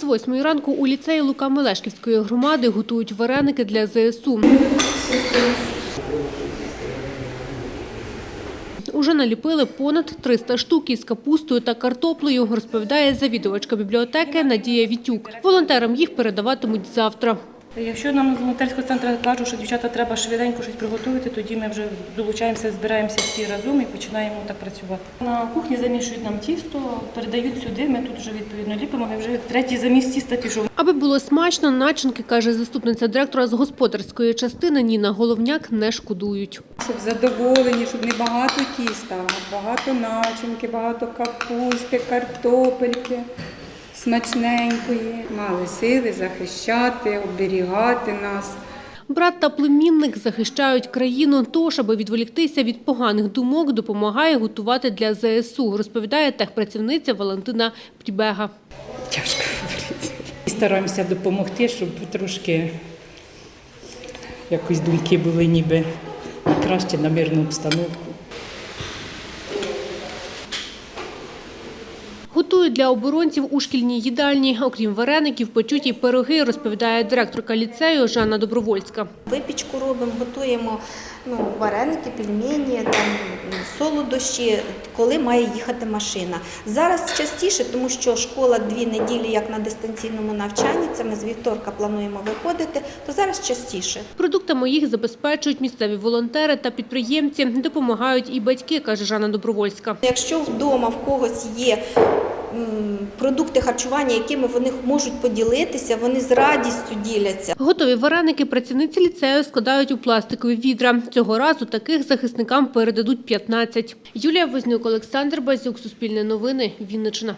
З восьмої ранку у ліцеї Лука Мелешківської громади готують вареники для ЗСУ. Уже наліпили понад 300 штук із капустою та картоплею, розповідає завідувачка бібліотеки Надія Вітюк. Волонтерам їх передаватимуть завтра. Якщо нам з волонтерського центру кажуть, що дівчата треба швиденько щось приготувати, тоді ми вже долучаємося, збираємося всі разом і починаємо так працювати. На кухні замішують нам тісто, передають сюди. Ми тут вже відповідно ліпимо. Ми вже третій заміс тіста пішов. Аби було смачно, начинки, каже заступниця директора з господарської частини Ніна Головняк, не шкодують. Щоб задоволені, щоб не багато тіста, багато начинки, багато капусти, картопельки смачненької. Мали сили захищати, оберігати нас. Брат та племінник захищають країну, тож, аби відволіктися від поганих думок, допомагає готувати для ЗСУ, розповідає техпрацівниця Валентина Прібега. Тяжко говорити. Стараємося допомогти, щоб трошки якось думки були ніби краще, на мирну обстановку. Готують для оборонців у шкільній їдальні. Окрім вареників, печуть і пироги, розповідає директорка ліцею Жанна Добровольська. Випічку робимо, готуємо ну, вареники, пельмені, там, солодощі, коли має їхати машина. Зараз частіше, тому що школа дві неділі як на дистанційному навчанні, це ми з вівторка плануємо виходити, то зараз частіше. Продуктами їх забезпечують місцеві волонтери та підприємці. Допомагають і батьки, каже Жанна Добровольська. Якщо вдома в когось є продукти харчування, якими вони можуть поділитися, вони з радістю діляться. Готові вареники працівниці ліцею складають у пластикові відра. Цього разу таких захисникам передадуть 15. Юлія Вознюк, Олександр Базюк, Суспільне новини, Вінниччина.